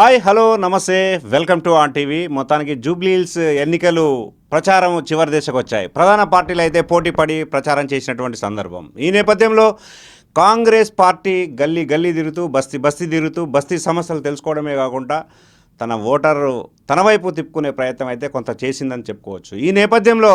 Hi hello నమస్తే. Welcome to on TV. మొత్తానికి జూబ్లీహిల్స్ ఎన్నికలు ప్రచారం చివరి దశకు వచ్చాయి. ప్రధాన పార్టీలు అయితే పోటీ పడి ప్రచారం చేసినటువంటి సందర్భం. ఈ నేపథ్యంలో కాంగ్రెస్ పార్టీ గల్లీ గల్లీ తిరుగుతూ బస్తీ బస్తీ తిరుగుతూ బస్తీ సమస్యలు తెలుసుకోవడమే కాకుండా తన ఓటరు తన వైపు తిప్పుకునే ప్రయత్నం అయితే కొంత చేసిందని చెప్పుకోవచ్చు. ఈ నేపథ్యంలో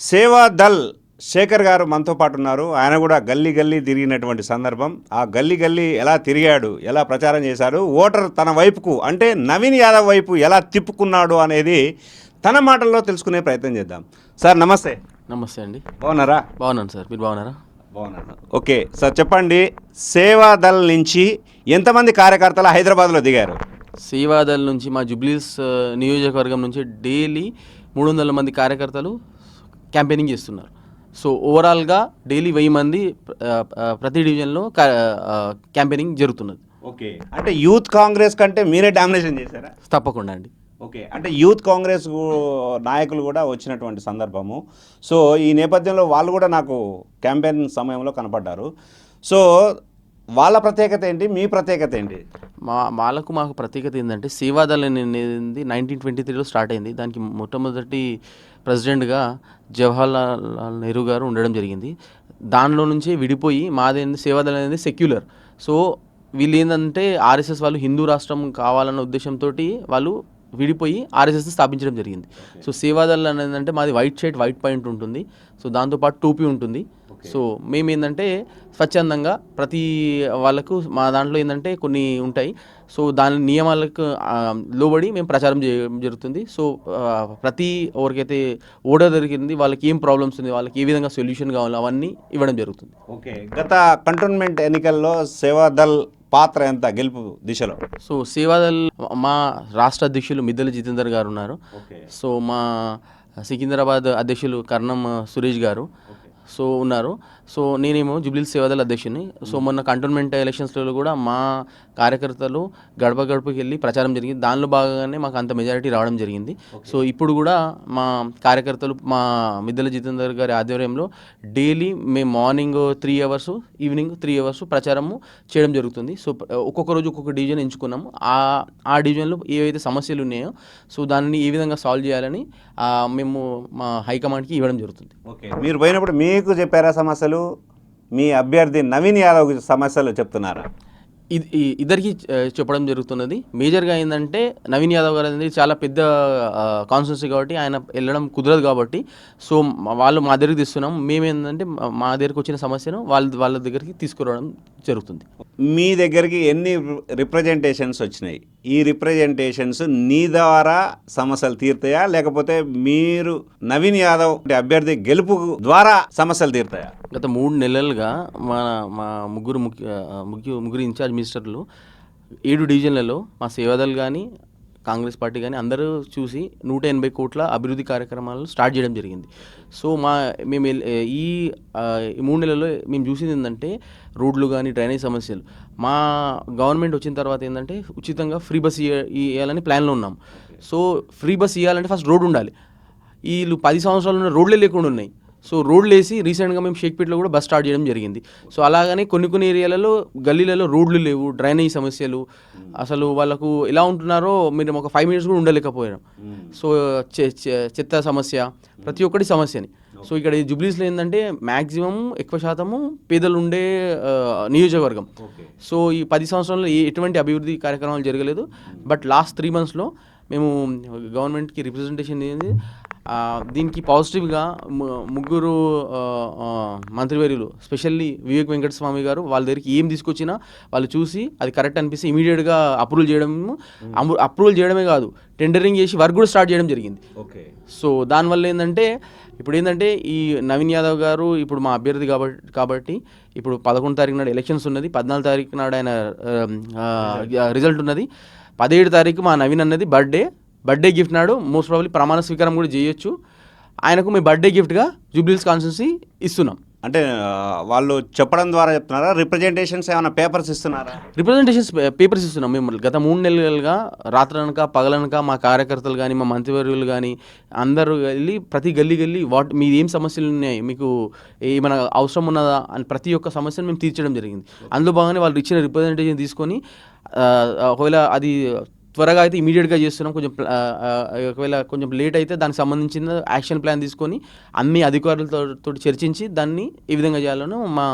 సేవా దళ్ శేఖర్ గారు మనతో పాటు ఉన్నారు. ఆయన కూడా గల్లీ గల్లీ తిరిగినటువంటి సందర్భం. ఆ గల్లీ గల్లీ ఎలా తిరిగాడు ఎలా ప్రచారం చేశాడు ఓటర్ తన వైపుకు అంటే నవీన్ యాదవ్ వైపు ఎలా తిప్పుకున్నాడు అనేది తన మాటల్లో తెలుసుకునే ప్రయత్నం చేద్దాం. సార్ నమస్తే. నమస్తే అండి. బాగున్నారా? బాగున్నాను సార్. మీరు బాగున్నారా? బాగున్నాను. ఓకే సార్ చెప్పండి సేవాదల్ నుంచి ఎంతమంది కార్యకర్తలు హైదరాబాద్లో దిగారు? సేవాదల్ నుంచి మా జుబ్లీస్ నియోజకవర్గం నుంచి డైలీ మూడు వందల మంది కార్యకర్తలు క్యాంపెయినింగ్ చేస్తున్నారు. సో ఓవరాల్గా డైలీ వెయ్యి మంది ప్రతి డివిజన్లో క్యాంపెయినింగ్ జరుగుతున్నది. ఓకే. అంటే యూత్ కాంగ్రెస్ కంటే మీరే డామినేషన్ చేశారా? తప్పకుండా అండి. ఓకే. అంటే యూత్ కాంగ్రెస్ నాయకులు కూడా వచ్చినటువంటి సందర్భము. సో ఈ నేపథ్యంలో వాళ్ళు కూడా నాకు క్యాంపెయిన్ సమయంలో కనపడ్డారు. సో వాళ్ళ ప్రత్యేకత ఏంటి? మీ ప్రత్యేకత ఏంటి? మా వాళ్ళకు మాకు ప్రత్యేకత ఏంటంటే సేవాదల్ అనేది నైన్టీన్ ట్వంటీ త్రీలో స్టార్ట్ అయింది. దానికి మొట్టమొదటి ప్రెసిడెంట్గా జవహర్లాల్ నెహ్రూ గారు ఉండడం జరిగింది. దానిలో నుంచి విడిపోయి మాదేంది సేవాదళం అనేది సెక్యులర్. సో వీళ్ళు ఏంటంటే ఆర్ఎస్ఎస్ వాళ్ళు హిందూ రాష్ట్రం కావాలన్న ఉద్దేశంతో వాళ్ళు విడిపోయి ఆర్ఎస్ఎస్ స్థాపించడం జరిగింది. సో సేవాదళం అనేది అంటే మాది వైట్ షర్ట్ వైట్ పాయింట్ ఉంటుంది. సో దాంతోపాటు టోపీ ఉంటుంది. సో మేము ఏంటంటే స్వచ్ఛందంగా ప్రతి వాళ్ళకు మా దాంట్లో ఏంటంటే కొన్ని ఉంటాయి. సో దాని నియమాలకు లోబడి మేము ప్రచారం చేయడం జరుగుతుంది. సో ప్రతి ఎవరికైతే ఓడర్ దొరికింది వాళ్ళకి ఏం ప్రాబ్లమ్స్ ఉంది వాళ్ళకి ఏ విధంగా సొల్యూషన్ కావాలో అవన్నీ ఇవ్వడం జరుగుతుంది. ఓకే. గత కంటోన్మెంట్ ఎన్నికల్లో సేవాదల్ పాత్ర ఎంత గెలుపు దిశలో? సో సేవాదల్ మా రాష్ట్ర అధ్యక్షులు మిద్దెల జితేందర్ గారు ఉన్నారు. సో మా సికింద్రాబాద్ అధ్యక్షులు కర్ణం సురేష్ గారు. సో ఉన్నారు. సో నేనేమో జుబ్లీల్ సేవాదల్ అధ్యక్షుని సో మొన్న కంటోన్మెంట్ ఎలక్షన్స్లో కూడా మా కార్యకర్తలు గడప గడపకి వెళ్ళి ప్రచారం జరిగింది. దానిలో భాగంగానే మాకు అంత మెజారిటీ రావడం జరిగింది. సో ఇప్పుడు కూడా మా కార్యకర్తలు మా మిద్దెల జితేందర్ గారి ఆధ్వర్యంలో డైలీ మేము morning three hours evening three hours ప్రచారము చేయడం జరుగుతుంది. సో ఒక్కొక్క రోజు ఒక్కొక్క డివిజన్ ఎంచుకున్నాము. ఆ ఆ డివిజన్లో ఏవైతే సమస్యలు ఉన్నాయో సో దానిని ఏ విధంగా సాల్వ్ చేయాలని మేము మా హైకమాండ్కి ఇవ్వడం జరుగుతుంది. ఓకే. మీరు పోయినప్పుడు మీకు చెప్పారా సమస్యలు? మీ అభ్యర్థి నవీన్ యాదవ్ సమస్యలు చెప్తున్నారా. ఇది ఇద్దరికి చెప్పడం జరుగుతున్నది. మేజర్గా ఏంటంటే నవీన్ యాదవ్ గారు అనేది చాలా పెద్ద కాన్స్టిట్యూన్సీ కాబట్టి ఆయన వెళ్ళడం కుదరదు కాబట్టి సో వాళ్ళు మా దగ్గరికి తీస్తున్నాం. మేము ఏంటంటే మా- మా దగ్గరికి వచ్చిన సమస్యను వాళ్ళ వాళ్ళ దగ్గరికి తీసుకురావడం జరుగుతుంది. మీ దగ్గరికి ఎన్ని రిప్రజెంటేషన్స్ వచ్చినాయి? ఈ రిప్రజెంటేషన్స్ నీ ద్వారా సమస్యలు తీరుతాయా? లేకపోతే మీరు నవీన్ యాదవ్ అభ్యర్థి గెలుపు ద్వారా సమస్యలు తీరుతాయా? గత మూడు నెలలుగా మా మా ముగ్గురు ముఖ్య ముఖ్య ముగ్గురు ఇన్ఛార్జ్ మినిస్టర్లు ఏడు డివిజన్లలో మా సేవదలు కానీ కాంగ్రెస్ పార్టీ కానీ అందరూ చూసి నూట ఎనభై కోట్ల అభివృద్ధి కార్యక్రమాలను స్టార్ట్ చేయడం జరిగింది. సో మా మేము ఈ మూడు నెలల్లో మేము చూసింది ఏంటంటే రోడ్లు కానీ డ్రైనేజ్ సమస్యలు. మా గవర్నమెంట్ వచ్చిన తర్వాత ఏంటంటే ఉచితంగా ఫ్రీ బస్ ఇవ్వాలని ప్లాన్లో ఉన్నాం. సో ఫ్రీ బస్ ఇవ్వాలంటే ఫస్ట్ రోడ్ ఉండాలి. వీళ్ళు పది సంవత్సరాలు ఉన్న రోడ్లే లేకుండా ఉన్నాయి. సో రోడ్లు వేసి రీసెంట్గా మేము షేక్పేట్లో కూడా బస్ స్టార్ట్ చేయడం జరిగింది. సో అలాగనే కొన్ని కొన్ని ఏరియాలలో గల్లీలలో రోడ్లు లేవు డ్రైనేజ్ సమస్యలు. అసలు వాళ్ళకు ఎలా ఉంటున్నారో మీరు ఒక ఫైవ్ మినిట్స్ కూడా ఉండలేకపోయారు సో చెత్త సమస్య ప్రతి ఒక్కటి సమస్యని. సో ఇక్కడ ఈ జుబ్లీస్లో ఏంటంటే మ్యాక్సిమం ఎక్కువ శాతము పేదలు ఉండే నియోజకవర్గం. సో ఈ పది సంవత్సరాల్లో ఎటువంటి అభివృద్ధి కార్యక్రమాలు జరగలేదు. బట్ లాస్ట్ త్రీ మంత్స్లో మేము గవర్నమెంట్కి రిప్రజెంటేషన్ దీనికి పాజిటివ్గా ముగ్గురు మంత్రివర్యులు స్పెషల్లీ వివేక్ వెంకటస్వామి గారు వాళ్ళ దగ్గరికి ఏం తీసుకొచ్చినా వాళ్ళు చూసి అది కరెక్ట్ అనిపిస్తే ఇమీడియట్గా అప్రూవల్ చేయడం అప్రూవల్ చేయడమే కాదు టెండరింగ్ చేసి వర్క్ కూడా స్టార్ట్ చేయడం జరిగింది. ఓకే. సో దానివల్ల ఏంటంటే ఇప్పుడు ఏంటంటే ఈ నవీన్ యాదవ్ గారు ఇప్పుడు మా అభ్యర్థి కాబట్టి కాబట్టి ఇప్పుడు పదకొండు తారీఖు నాడు ఎలక్షన్స్ ఉన్నది పద్నాలుగు తారీఖు నాడు ఆయన రిజల్ట్ ఉన్నది పదిహేడు తారీఖు మా నవీన్ అన్నది బర్త్డే బర్త్డే గిఫ్ట్ నాడు మోస్ట్ ప్రాబ్లీ ప్రమాణ స్వీకారం కూడా చేయొచ్చు. ఆయనకు మీ బర్త్డే గిఫ్ట్గా జూబ్లీస్ కాన్స్టిట్యూన్సీ ఇస్తున్నాం. అంటే వాళ్ళు చెప్పడం ద్వారా చెప్తున్నారా? రిప్రజెంటేషన్స్ ఏమైనా పేపర్స్ ఇస్తున్నారా? రిప్రజెంటేషన్స్ పేపర్స్ ఇస్తున్నాం మేము. గత మూడు నెలలుగా రాత్రనక పగలనక మా కార్యకర్తలు కానీ మా మంత్రివర్యులు కానీ అందరూ వెళ్ళి ప్రతి గల్లీ గల్లీ వాట్ మీది ఏం సమస్యలు ఉన్నాయి? మీకు ఏమైనా అవసరం ఉన్నదా? అని ప్రతి ఒక్క సమస్యను మేము తీర్చడం జరిగింది. అందులో భాగంగానే వాళ్ళు ఇచ్చిన రిప్రజెంటేషన్ తీసుకొని ఒకవేళ అది త్వరగా అయితే ఇమీడియట్గా చేస్తున్నాం. కొంచెం ఒకవేళ కొంచెం లేట్ అయితే దానికి సంబంధించిన యాక్షన్ ప్లాన్ తీసుకొని అన్ని అధికారులతో తోటి చర్చించి దాన్ని ఏ విధంగా చేయాలనో మా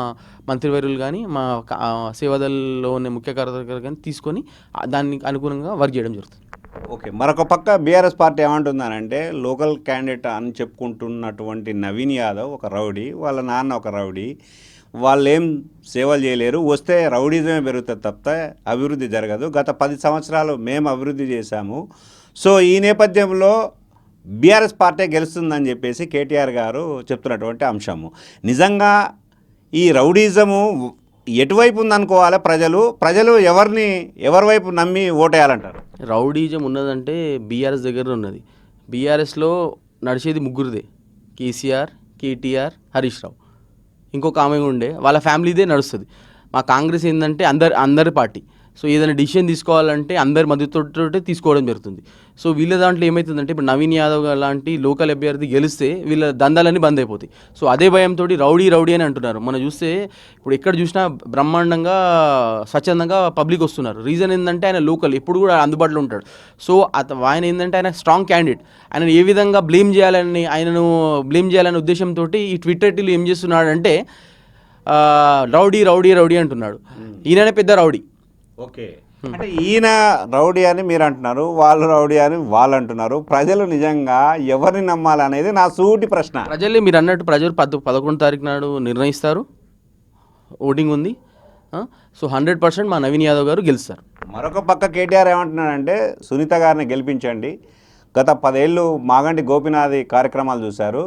మంత్రివర్యులు కానీ మా క- సేవాదల్లో ఉన్న ముఖ్య కార్యదర్శులు కానీ తీసుకొని దానికి అనుగుణంగా వర్క్ చేయడం జరుగుతుంది. ఓకే మరొక పక్క బీఆర్ఎస్ పార్టీ ఏమంటుందనంటే లోకల్ క్యాండిడేట్ అని చెప్పుకుంటున్నటువంటి నవీన్ యాదవ్ ఒక రౌడీ వాళ్ళ నాన్న ఒక రౌడీ వాళ్ళు ఏం సేవలు చేయలేరు. వస్తే రౌడీజమే పెరుగుతుంది తప్ప అభివృద్ధి జరగదు. గత పది సంవత్సరాలు మేము అభివృద్ధి చేశాము. సో ఈ నేపథ్యంలో బీఆర్ఎస్ పార్టీ గెలుస్తుందని చెప్పేసి కేటీఆర్ గారు చెప్తున్నటువంటి అంశము. నిజంగా ఈ రౌడీజము ఎటువైపు ఉందనుకోవాలి ప్రజలు? ప్రజలు ఎవరిని ఎవరి వైపు నమ్మి ఓటేయాలంటారు? రౌడీజం ఉన్నదంటే బీఆర్ఎస్ దగ్గర ఉన్నది. బీఆర్ఎస్లో నడిచేది ముగ్గురుదే. కేసీఆర్ కేటీఆర్ హరీష్ రావు. ఇంకొక ఆమె ఉండే వాళ్ళ ఫ్యామిలీదే నడుస్తుంది. మా కాంగ్రెస్ ఏంటంటే అందరి అందరి పార్టీ. సో ఏదైనా డిసిషన్ తీసుకోవాలంటే అందరి మద్దతుతో తీసుకోవడం జరుగుతుంది. సో వీళ్ళ దాంట్లో ఏమవుతుందంటే ఇప్పుడు నవీన్ యాదవ్ లాంటి లోకల్ అభ్యర్థి గెలిస్తే వీళ్ళ దందాలన్నీ బంద్ అయిపోతాయి. సో అదే భయంతో రౌడీ రౌడీ అని అంటున్నారు. మనం చూస్తే ఇప్పుడు ఎక్కడ చూసినా బ్రహ్మాండంగా స్వచ్ఛందంగా పబ్లిక్ వస్తున్నారు. రీజన్ ఏంటంటే ఆయన లోకల్ ఎప్పుడు కూడా అందుబాటులో ఉంటాడు. సో అత ఆయన ఏంటంటే ఆయన స్ట్రాంగ్ క్యాండిడేట్. ఆయన ఏ విధంగా బ్లేమ్ చేయాలని ఆయనను బ్లేమ్ చేయాలనే ఉద్దేశంతో ఈ ట్విట్టర్టీలు ఏం చేస్తున్నాడంటే రౌడీ రౌడీ రౌడీ అంటున్నాడు. ఈయననే పెద్ద రౌడీ. ఓకే. అంటే ఈయన రౌడీ అని మీరు అంటున్నారు వాళ్ళు రౌడీ అని వాళ్ళు అంటున్నారు ప్రజలు నిజంగా ఎవరిని నమ్మాలనేది నా సూటి ప్రశ్న. ప్రజలే మీరు అన్నట్టు ప్రజలు పద్ పదకొండు తారీఖు నాడు నిర్ణయిస్తారు. ఓటింగ్ ఉంది. సో హండ్రెడ్ పర్సెంట్ మా నవీన్ యాదవ్ గారు గెలుస్తారు. మరొక పక్క కేటీఆర్ ఏమంటున్నాడంటే సునీత గారిని గెలిపించండి. గత పదేళ్ళు మాగంటి గోపినాథ్ కార్యక్రమాలు చూశారు.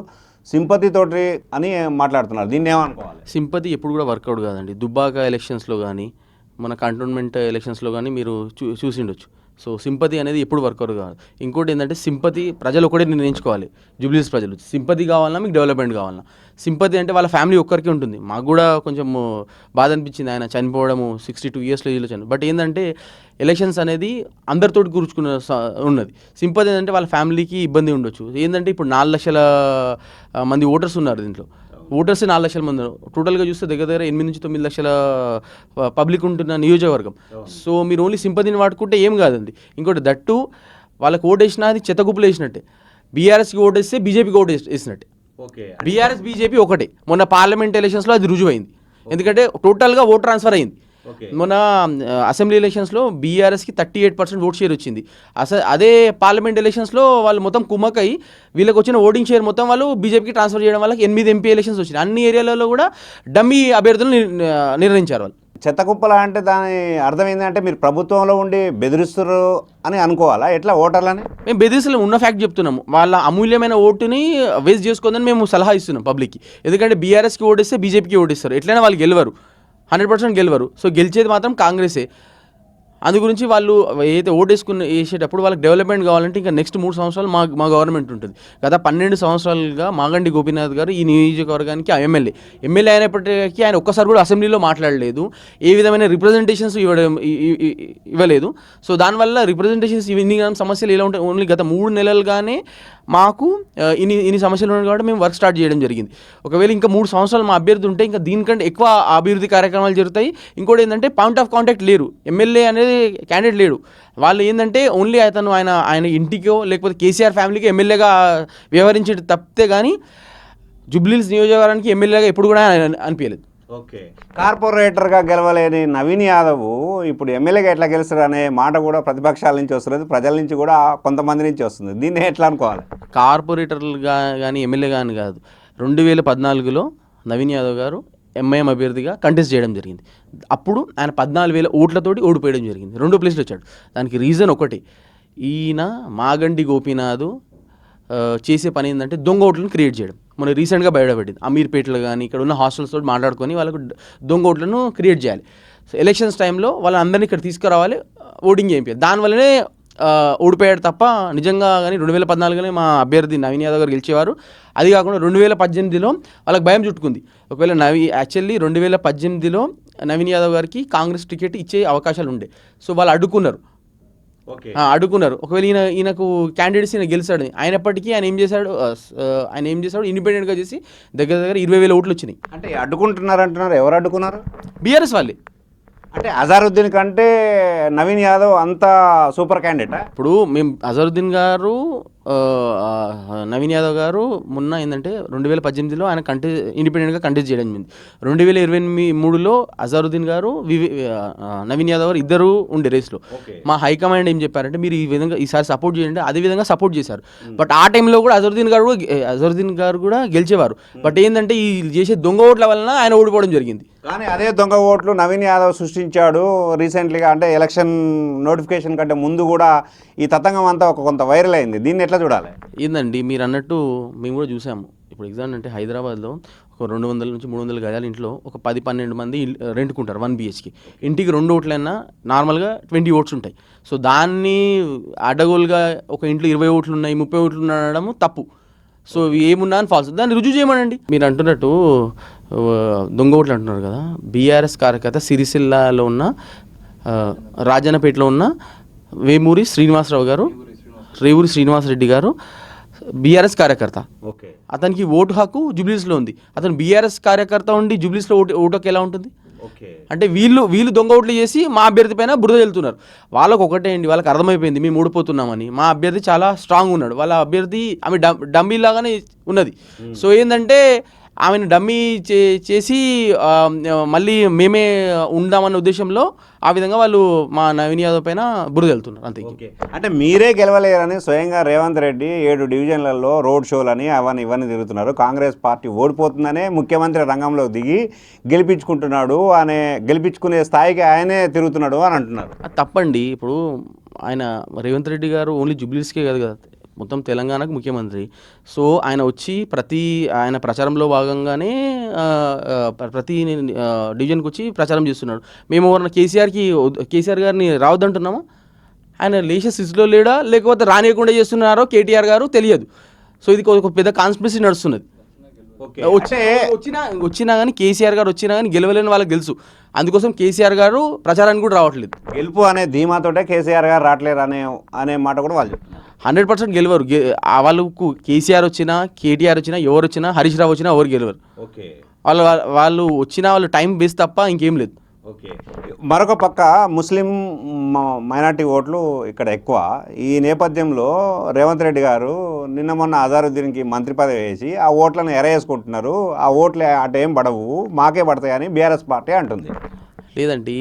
సింపతితోటి అని మాట్లాడుతున్నారు. దీన్ని ఏమనుకోవాలి? సింపతి ఎప్పుడు కూడా వర్కౌట్ కాదండి. దుబ్బాక ఎలక్షన్స్లో కానీ మన కంటోన్మెంట్ ఎలక్షన్స్లో కానీ మీరు చూ చూసిండొచ్చు. సో సింపతి అనేది ఎప్పుడు వర్కౌట్ కాదు. ఇంకోటి ఏంటంటే సింపతి ప్రజలు ఒకటే నిర్ణయించుకోవాలి. జూబ్లీస్ ప్రజలు. సింపతి కావాలన్నా మీకు డెవలప్మెంట్ కావాలన్నా. సింపతి అంటే వాళ్ళ ఫ్యామిలీ ఒక్కరికి ఉంటుంది. మాకు కూడా కొంచెం బాధ అనిపించింది ఆయన చనిపోవడము సిక్స్టీ టూ ఇయర్స్లో ఏజ్లో చని బట్ ఏంటంటే ఎలక్షన్స్ అనేది అందరితోటి కూర్చుకున్న స- ఉన్నది. సింపతి ఏంటంటే వాళ్ళ ఫ్యామిలీకి ఇబ్బంది ఉండొచ్చు. ఏంటంటే ఇప్పుడు నాలుగు లక్షల మంది ఓటర్స్ ఉన్నారు దీంట్లో. ఓటర్స్ నాలుగు లక్షల మంది. టోటల్గా చూస్తే దగ్గర దగ్గర ఎనిమిది నుంచి తొమ్మిది లక్షల పబ్లిక్ ఉంటున్న నియోజకవర్గం. సో మీరు ఓన్లీ సింపతిని వాడుకుంటే ఏం కాదండి. ఇంకోటి దట్టు వాళ్ళకి ఓటేసినా అది చెత్తగుప్పులు వేసినట్టే. బీఆర్ఎస్కి ఓటేస్తే బీజేపీకి ఓటు వేసి- వేసినట్టే. ఓకే. బీఆర్ఎస్ బీజేపీ ఒకటే. మొన్న పార్లమెంట్ ఎలక్షన్స్లో అది రుజువైంది. ఎందుకంటే టోటల్గా ఓట్ ట్రాన్స్ఫర్ అయింది. మొన్న అసెంబ్లీ ఎలక్షన్స్లో బీఆర్ఎస్కి thirty eight percent vote share వచ్చింది. అస అదే పార్లమెంట్ ఎలక్షన్స్లో వాళ్ళు మొత్తం కుమ్మకై వీళ్ళకి వచ్చిన ఓటింగ్ షేర్ మొత్తం వాళ్ళు బీజేపీకి ట్రాన్స్ఫర్ చేయడం వల్ల ఎనిమిది ఎంపీ ఎలక్షన్స్ వచ్చినాయి. అన్ని ఏరియాలలో కూడా డమ్మీ అభ్యర్థులు నిర్- నిర్ణయించారు వాళ్ళు. చెత్త కుప్పల అంటే దాని అర్థం ఏంటంటే మీరు ప్రభుత్వంలో ఉండి బెదిరిస్తున్నారు అని అనుకోవాలా? ఎట్లా ఓటర్లని? మేము బెదిరిసలు ఉన్న ఫ్యాక్ట్ చెప్తున్నాము. వాళ్ళ అమూల్యమైన ఓటుని వేస్ట్ చేసుకోదని మేము సలహా ఇస్తున్నాం పబ్లిక్కి. ఎందుకంటే బీఆర్ఎస్కి ఓటేస్తే బీజేపీకి ఓటేస్తారు. ఎట్లయినా వాళ్ళు గెలవరు. హండ్రెడ్ పర్సెంట్ గెలవరు. సో గెలిచేది మాత్రం కాంగ్రెసే. అందు గురించి వాళ్ళు ఏదైతే ఓటేసుకుని వేసేటప్పుడు వాళ్ళకి డెవలప్మెంట్ కావాలంటే ఇంకా నెక్స్ట్ మూడు సంవత్సరాలు మా మా గవర్నమెంట్ ఉంటుంది. గత పన్నెండు సంవత్సరాలుగా మాగండి గోపీనాథ్ గారు ఈ నియోజకవర్గానికి ఎమ్మెల్యే. ఎమ్మెల్యే అయినప్పటికీ ఆయన ఒక్కసారి కూడా అసెంబ్లీలో మాట్లాడలేదు. ఏ విధమైన రిప్రజెంటేషన్స్ ఇవ్వడం ఇవ్వలేదు. సో దానివల్ల రిప్రజెంటేషన్స్ ఇన్ని సమస్యలు ఎలా ఉంటాయి ఓన్లీ గత మూడు నెలలుగానే మాకు ఇన్ని ఇన్ని సమస్యలు ఉన్నాయి కాబట్టి మేము వర్క్ స్టార్ట్ చేయడం జరిగింది. ఒకవేళ ఇంకా మూడు సంవత్సరాలు మా అభ్యర్థి ఉంటే ఇంకా దీనికంటే ఎక్కువ అభివృద్ధి కార్యక్రమాలు జరుగుతాయి. ఇంకోటి ఏంటంటే పాయింట్ ఆఫ్ కాంటాక్ట్ లేరు. ఎమ్మెల్యే అనేది క్యాండిడేట్ లేడు. వాళ్ళు ఏంటంటే ఓన్లీ అతను ఆయన ఆయన ఇంటికో లేకపోతే కేసీఆర్ ఫ్యామిలీకి ఎమ్మెల్యేగా వ్యవహరించే తప్పితే కానీ జుబ్లీల్స్ నియోజకవర్గానికి ఎమ్మెల్యేగా ఎప్పుడు కూడా ఆయన అనిపించలేదు కార్పొరేటర్గా గెలవలేని నవీన్ యాదవ్ ఇప్పుడు ఎమ్మెల్యేగా ఎట్లా గెలుస్తారు అనే మాట కూడా ప్రతిపక్షాల నుంచి వస్తుంది ప్రజల నుంచి కూడా కొంతమంది నుంచి వస్తుంది. దీన్ని ఎట్లా అనుకోవాలి? కార్పొరేటర్లుగా కానీ ఎమ్మెల్యే కానీ కాదు. రెండు వేల పద్నాలుగులో నవీన్ యాదవ్ గారు ఎంఐఎం అభ్యర్థిగా కంటెస్ట్ చేయడం జరిగింది. అప్పుడు ఆయన పద్నాలుగు వేల ఓట్లతోటి ఓడిపోయడం జరిగింది. రెండో ప్లేస్లో వచ్చాడు. దానికి రీజన్ ఒకటి. ఈయన మాగండి గోపీనాథ్ చేసే పని ఏంటంటే దొంగ ఓట్లను క్రియేట్ చేయడం. మన రీసెంట్గా బయటపడింది. అమీర్పేటలో కానీ ఇక్కడ ఉన్న హాస్టల్స్ తోటి మాట్లాడుకొని వాళ్ళకు దొంగ ఓట్లను క్రియేట్ చేయాలి. సో ఎలక్షన్స్ టైంలో వాళ్ళందరినీ ఇక్కడ తీసుకురావాలి ఓటింగ్ చేయించాలి దానివల్లనే ఓడిపోయాడు తప్ప నిజంగా కానీ రెండు వేల పద్నాలుగులోనే మా అభ్యర్థి నవీన్ యాదవ్ గారు గెలిచేవారు. అది కాకుండా రెండు వేల పద్దెనిమిదిలో వాళ్ళకి భయం చుట్టుకుంది. ఒకవేళ నవీ యాక్చువల్లీ రెండు వేల పద్దెనిమిదిలో నవీన్ యాదవ్ గారికి కాంగ్రెస్ టికెట్ ఇచ్చే అవకాశాలు ఉండే. సో వాళ్ళు అడ్డుకున్నారు. అడుగున్నారు ఒకవేళ ఈయన ఈయనకు క్యాండిడేట్స్ ఈయన గెలిచాడు అయినప్పటికీ ఆయన ఏం చేశాడు? ఆయన ఏం చేశాడు? ఇండిపెండెంట్గా చేసి దగ్గర దగ్గర ఇరవై వేల ఓట్లు వచ్చినాయి. అంటే అడ్డుకుంటున్నారు అంటున్నారు. ఎవరు అడ్డుకున్నారు? బీఆర్ఎస్ వాళ్ళే. అంటే అజారుద్దీన్ కంటే నవీన్ యాదవ్ అంత సూపర్ క్యాండిడేటా ఇప్పుడు మేము అజరుద్దీన్ గారు నవీన్ యాదవ్ గారు మొన్న ఏంటంటే రెండు వేల పద్దెనిమిదిలో ఆయన కంటే ఇండిపెండెంట్గా కంటెస్ట్ చేయడం జరిగింది. రెండు వేల ఇరవై ఎనిమిది మూడులో అజరుద్దీన్ గారు వివి నవీన్ యాదవ్ గారు ఇద్దరు ఉండే రేస్లో. మా హైకమాండ్ ఏం చెప్పారంటే మీరు ఈ విధంగా ఈసారి సపోర్ట్ చేయండి అదే విధంగా సపోర్ట్ చేశారు. బట్ ఆ టైంలో కూడా అజరుద్దీన్ గారు కూడా అజరుద్దీన్ గారు కూడా గెలిచేవారు. బట్ ఏంటంటే ఈ చేసే దొంగ ఓట్ల వలన ఆయన ఓడిపోవడం జరిగింది. కానీ అదే దొంగ ఓట్లు నవీన్ యాదవ్ సృష్టించాడు రీసెంట్లీగా అంటే ఎలక్షన్ నోటిఫికేషన్ కంటే ముందు కూడా ఈ తతంగం అంతా ఒక కొంత వైరల్ అయింది. దీన్ని ఎట్లా చూడాలి? ఏందండి మీరు అన్నట్టు మేము కూడా చూసాము. ఇప్పుడు ఎగ్జామ్ అంటే హైదరాబాద్లో ఒక రెండు వందల నుంచి మూడు వందల గజాల ఇంట్లో ఒక పది పన్నెండు మంది రెంట్కుంటారు వన్ బిహెచ్కి ఇంటికి రెండు ఓట్లైనా నార్మల్గా ట్వంటీ ఓట్స్ ఉంటాయి. సో దాన్ని అడగోలుగా ఒక ఇంట్లో ఇరవై ఓట్లు ఉన్నాయి ముప్పై ఓట్లు ఉండడం తప్పు. సో ఇవి ఏమున్నా అని ఫాల్స్ దాన్ని రుజువు చేయమనండి. మీరు అంటున్నట్టు దొంగ ఓట్లు అంటున్నారు కదా. బీఆర్ఎస్ కార్యకర్త సిరిసిల్లాలో ఉన్న రాజన్నపేటలో ఉన్న వేమూరి శ్రీనివాసరావు గారు రేవూరి శ్రీనివాసరెడ్డి గారు బీఆర్ఎస్ కార్యకర్త. ఓకే. అతనికి ఓటు హక్కు జూబ్లీస్లో ఉంది. అతను బీఆర్ఎస్ కార్యకర్త ఉండి జూబ్లీస్లో ఓటు ఓటు హక్కు ఎలా ఉంటుంది? ఓకే. అంటే వీళ్ళు వీళ్ళు దొంగ ఓట్లు చేసి మా అభ్యర్థి పైన బురద వెళ్తున్నారు వాళ్ళకి ఒకటే అండి వాళ్ళకి అర్థమైపోయింది మేము ఓడిపోతున్నామని. మా అభ్యర్థి చాలా స్ట్రాంగ్ ఉన్నాడు. వాళ్ళ అభ్యర్థి ఆమె డమ్ డమ్మీ లాగానే ఉన్నది సో ఏంటంటే ఆమెను డమ్మీ చే చేసి మళ్ళీ మేమే ఉందామన్న ఉద్దేశంలో ఆ విధంగా వాళ్ళు మా నవీన్ యాదవ్ పైన బురద వెళ్తున్నారు అంతే. అంటే మీరే గెలవలేరని స్వయంగా రేవంత్ రెడ్డి ఏడు డివిజన్లలో రోడ్ షోలని అవన్నీ ఇవన్నీ తిరుగుతున్నారు. కాంగ్రెస్ పార్టీ ఓడిపోతుందనే ముఖ్యమంత్రి రంగంలో దిగి గెలిపించుకుంటున్నాడు అనే గెలిపించుకునే స్థాయికి ఆయనే తిరుగుతున్నాడు అని అంటున్నారు. తప్పండి. ఇప్పుడు ఆయన రేవంత్ రెడ్డి గారు ఓన్లీ జుబ్లీస్కే కాదు కదా. మొత్తం తెలంగాణకు ముఖ్యమంత్రి. సో ఆయన వచ్చి ప్రతి ఆయన ప్రచారంలో భాగంగానే ప్రతి డివిజన్కి వచ్చి ప్రచారం చేస్తున్నాడు. మేము ఎవరన్నా కేసీఆర్కి కేసీఆర్ గారిని రావద్దంటున్నామా? ఆయన లేచే స్థితిలో లేడా? లేకపోతే రానియకుండా చేస్తున్నారో కేటీఆర్ గారు తెలియదు. సో ఇది ఒక పెద్ద కాన్స్పిరసీ నడుస్తున్నది. వచ్చే వచ్చినా వచ్చినా కానీ కేసీఆర్ గారు వచ్చినా కానీ గెలవలేని వాళ్ళకి తెలుసు అందుకోసం కేసీఆర్ గారు ప్రచారానికి కూడా రావట్లేదు. గెలుపు అనే ధీమాతోటే కేసీఆర్ గారు రావట్లేరు అనే అనే మాట కూడా వాళ్ళు హండ్రెడ్ పర్సెంట్ గెలవరు. వాళ్ళకు కేసీఆర్ వచ్చినా కేటీఆర్ వచ్చినా ఎవరు వచ్చినా హరీష్ రావు వచ్చినా ఎవరు గెలవరు. ఓకే. వాళ్ళు వాళ్ళు వచ్చినా వాళ్ళు టైం బేస్ తప్ప ఇంకేం లేదు. ఓకే. మరొక పక్క ముస్లిం మైనార్టీ ఓట్లు ఇక్కడ ఎక్కువ. ఈ నేపథ్యంలో రేవంత్ రెడ్డి గారు నిన్న మొన్న అజారుద్దీన్కి మంత్రి పదవి వేసి ఆ ఓట్లను ఎరేసుకుంటున్నారు ఆ ఓట్లు అటు ఏం పడవు మాకే పడతాయని బీఆర్ఎస్ పార్టీ అంటుంది. లేదండి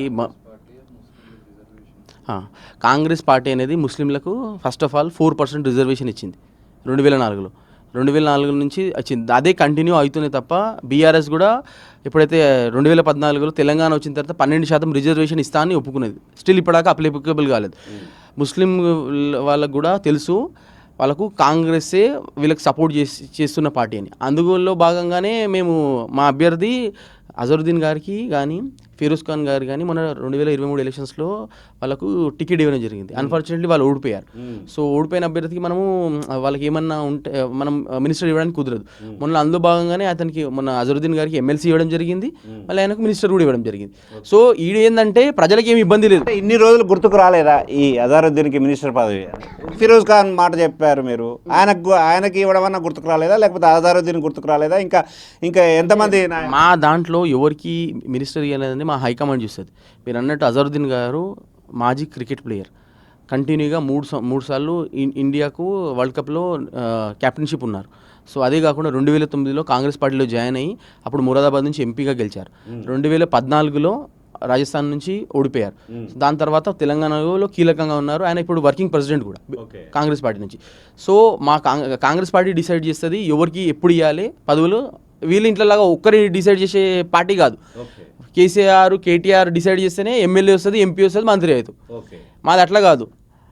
కాంగ్రెస్ పార్టీ అనేది ముస్లింలకు first of all four percent reservation ఇచ్చింది రెండు వేల నాలుగులో. రెండు వేల నాలుగు నుంచి వచ్చింది. అదే కంటిన్యూ అవుతుంది తప్ప బీఆర్ఎస్ కూడా ఎప్పుడైతే రెండు వేల పద్నాలుగులో తెలంగాణ వచ్చిన తర్వాత పన్నెండు శాతం రిజర్వేషన్ ఇస్తా అని ఒప్పుకునేది స్టిల్ ఇప్పటిదాకా అప్లికబుల్ కాలేదు. ముస్లిం వాళ్ళకు కూడా తెలుసు వాళ్ళకు కాంగ్రెస్సే వీళ్ళకి సపోర్ట్ చేసి చేస్తున్న పార్టీ అని. అందులో భాగంగానే మేము మా అభ్యర్థి అజరుద్దీన్ గారికి కానీ ఫిరోజ్ ఖాన్ గారు కానీ మొన్న రెండు వేల ఇరవై మూడు ఎలక్షన్స్లో వాళ్ళకు టికెట్ ఇవ్వడం జరిగింది. అన్ఫార్చునేట్లీ వాళ్ళు ఓడిపోయారు. సో ఓడిపోయిన అభ్యర్థికి మనము వాళ్ళకి ఏమన్నా ఉంటే మనం మినిస్టర్ ఇవ్వడానికి కుదరదు. మొన్న అందులో భాగంగానే అతనికి మొన్న అజరుద్దీన్ గారికి ఎమ్మెల్సీ ఇవ్వడం జరిగింది. మళ్ళీ ఆయనకు మినిస్టర్ కూడా ఇవ్వడం జరిగింది. సో ఈడ ఏంటంటే ప్రజలకు ఏమి ఇబ్బంది లేదు. ఇన్ని రోజులు గుర్తుకు రాలేదా ఈ అజారుద్దీన్కి మినిస్టర్ పదవి? ఫిరోజ్ ఖాన్ మాట చెప్పారు మీరు. ఆయనకు ఆయనకి ఇవ్వడం అన్న గుర్తుకు రాలేదా? లేకపోతే అజారుద్దీన్ గుర్తుకు రాలేదా? ఇంకా ఇంకా ఎంతమంది మా దాంట్లో ఎవరికి మినిస్టర్ ఇవ్వాలని మా హైకమాండ్ చూస్తుంది మీరు అన్నట్టు అజరుద్దీన్ గారు మాజీ క్రికెట్ ప్లేయర్. కంటిన్యూగా మూడు మూడు సార్లు ఇన్- ఇండియాకు వరల్డ్ కప్లో కెప్టెన్షిప్ ఉన్నారు. సో అదే కాకుండా రెండు వేల తొమ్మిదిలో కాంగ్రెస్ పార్టీలో జాయిన్ అయ్యి అప్పుడు మురాదాబాద్ నుంచి ఎంపీగా గెలిచారు. రెండు వేల పద్నాలుగులో రాజస్థాన్ నుంచి ఓడిపోయారు. దాని తర్వాత తెలంగాణలో కీలకంగా ఉన్నారు. ఆయన ఇప్పుడు వర్కింగ్ ప్రెసిడెంట్ కూడా కాంగ్రెస్ పార్టీ నుంచి. సో మా కాంగ్ కాంగ్రెస్ పార్టీ డిసైడ్ చేస్తుంది ఎవరికి ఎప్పుడు ఇవ్వాలి పదవులు వీళ్ళ ఇంట్లోలాగా ఒక్కరి డిసైడ్ చేసే పార్టీ కాదు. కేసీఆర్ కేటీఆర్ డిసైడ్ చేస్తేనే ఎమ్మెల్యే వస్తుంది ఎంపీ వస్తుంది మంత్రి అవుతుంది ఓకే. మాది అట్లా కాదు.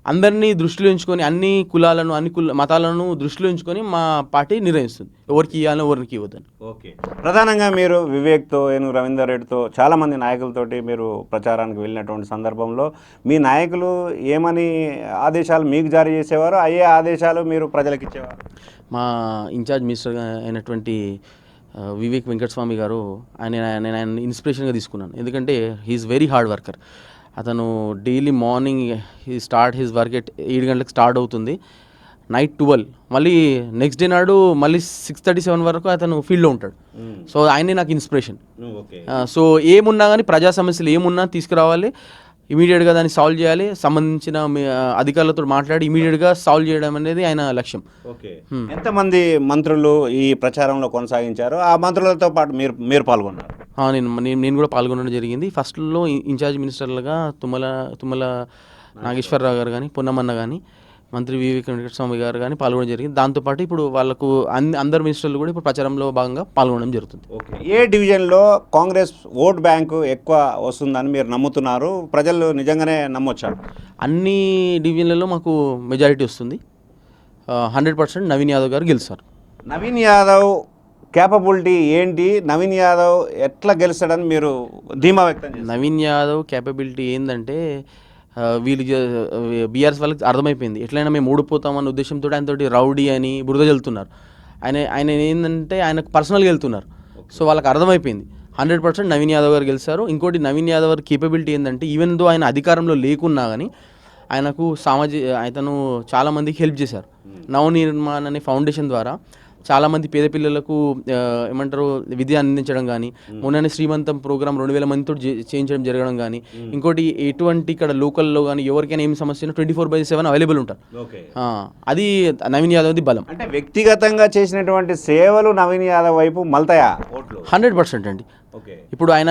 అందరినీ దృష్టిలో ఉంచుకొని అన్ని కులాలను అన్ని కుల మతాలను దృష్టిలో ఉంచుకొని మా పార్టీ నిర్ణయిస్తుంది. ఎవరికి ఇవ్వాలని ఎవరికి ఇవ్వద్దని. ఓకే. ప్రధానంగా మీరు వివేక్తో ఏనుగు రవీందర్ రెడ్డితో చాలామంది నాయకులతోటి మీరు ప్రచారానికి వెళ్ళినటువంటి సందర్భంలో మీ నాయకులు ఏమని ఆదేశాలు మీకు జారీ చేసేవారు? అయ్యే ఆదేశాలు మీరు ప్రజలకు ఇచ్చేవారు మా ఇన్ఛార్జ్ మినిస్టర్ అయినటువంటి వివేక్ వెంకటస్వామి గారు ఆయన నేను ఆయన ఇన్స్పిరేషన్గా తీసుకున్నాను. ఎందుకంటే he is very hard worker అతను daily morning he start his work at ఏడు గంటలకు స్టార్ట్ అవుతుంది. Night twelve. మళ్ళీ నెక్స్ట్ డే నాడు మళ్ళీ సిక్స్ థర్టీ సెవెన్ వరకు అతను ఫీల్డ్లో ఉంటాడు. సో ఆయనే నాకు ఇన్స్పిరేషన్. సో ఏమున్నా కానీ ప్రజా సమస్యలు ఏమున్నా తీసుకురావాలి. ఇమీడియట్గా దాన్ని సాల్వ్ చేయాలి. సంబంధించిన అధికారులతో మాట్లాడి ఇమీడియట్గా సాల్వ్ చేయడం అనేది ఆయన లక్ష్యం. ఓకే. ఎంతమంది మంత్రులు ఈ ప్రచారంలో కొనసాగించారు? ఆ మంత్రులతో పాటు మీరు మీరు పాల్గొన్నారు? నేను నేను నేను కూడా పాల్గొనడం జరిగింది. ఫస్ట్లో ఇన్- ఇన్ఛార్జ్ మినిస్టర్లుగా తుమ్మల తుమ్మల నాగేశ్వరరావు గారు కానీ పొన్నమన్న కానీ మంత్రి వివేక్ వెంకటస్వామి గారు కానీ పాల్గొనడం జరిగింది. దాంతోపాటు ఇప్పుడు వాళ్ళకు అన్ని అందరు మినిస్టర్లు కూడా ఇప్పుడు ప్రచారంలో భాగంగా పాల్గొనడం జరుగుతుంది. ఓకే. ఏ డివిజన్లో కాంగ్రెస్ ఓట్ బ్యాంకు ఎక్కువ వస్తుందని మీరు నమ్ముతున్నారు? ప్రజలు నిజంగానే నమ్మొచ్చా? అన్ని డివిజన్లలో మాకు మెజారిటీ వస్తుంది. హండ్రెడ్ పర్సెంట్ నవీన్ యాదవ్ గారు గెలుస్తారు. నవీన్ యాదవ్ క్యాపబిలిటీ ఏంటి? నవీన్ యాదవ్ ఎట్లా గెలుస్తాడని మీరు ధీమా వ్యక్తం నవీన్ యాదవ్ క్యాపబిలిటీ ఏంటంటే వీళ్ళు బీఆర్ఎస్ వాళ్ళకి అర్థమైపోయింది. ఎట్లయినా మేము ఓడిపోతామన్న ఉద్దేశంతో ఆయనతోటి రౌడీ అని బురద చల్లుతున్నారు ఆయన ఆయన ఏంటంటే ఆయనకు పర్సనల్గా వెళ్తున్నారు. సో వాళ్ళకి అర్థమైపోయింది. హండ్రెడ్ పర్సెంట్ నవీన్ యాదవ్ గారు గెలిచారు. ఇంకోటి నవీన్ యాదవ్ గారి కేపబిలిటీ ఏంటంటే ఈవెన్ దో ఆయన అధికారంలో లేకున్నా కానీ ఆయనకు సామాజిక ఆయనను చాలామందికి హెల్ప్ చేశారు. నవనిర్మాణ్ అనే ఫౌండేషన్ ద్వారా చాలామంది పేద పిల్లలకు ఏమంటారు విద్య అందించడం కానీ మొన్ననే శ్రీమంతం ప్రోగ్రామ్ రెండు వేల మందితో చేయించడం జరగడం కానీ ఇంకోటి ఎటువంటి ఇక్కడ లోకల్లో కానీ ఎవరికైనా ఏం సమస్య twenty four by seven available ఉంటారు. అది నవీన్ యాదవ్ది బలం. అంటే వ్యక్తిగతంగా చేసినటువంటి సేవలు నవీన్ యాదవ్ వైపు మల్తాయా హండ్రెడ్ పర్సెంట్ అండి. ఇప్పుడు ఆయన